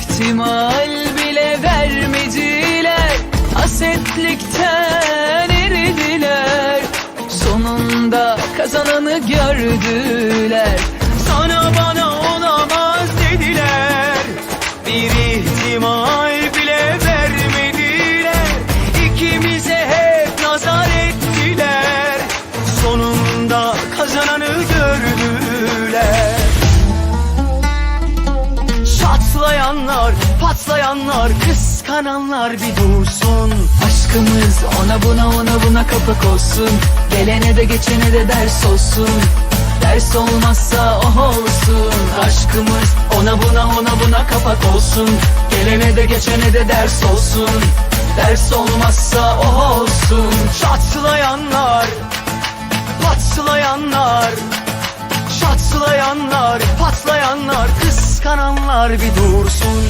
İhtimal bile vermediler Hasetlikten eridiler. Sonunda kazananı gördüler Sana bana olamaz dediler. Bir ihtimal bile vermediler İkimize hep nazar ettiler. Sonunda kazananı Çatlayanlar, patlayanlar, kıskananlar bir dursun. Aşkımız ona buna ona buna kapak olsun. Gelene de geçene de ders olsun. Ders olmazsa oh olsun. Aşkımız ona buna ona buna kapak olsun. Gelene de geçene de ders olsun. Ders olmazsa oh olsun. Çatlayanlar, patlayanlar Çatlayanlar, patlayanlar, kıskananlar bir dursun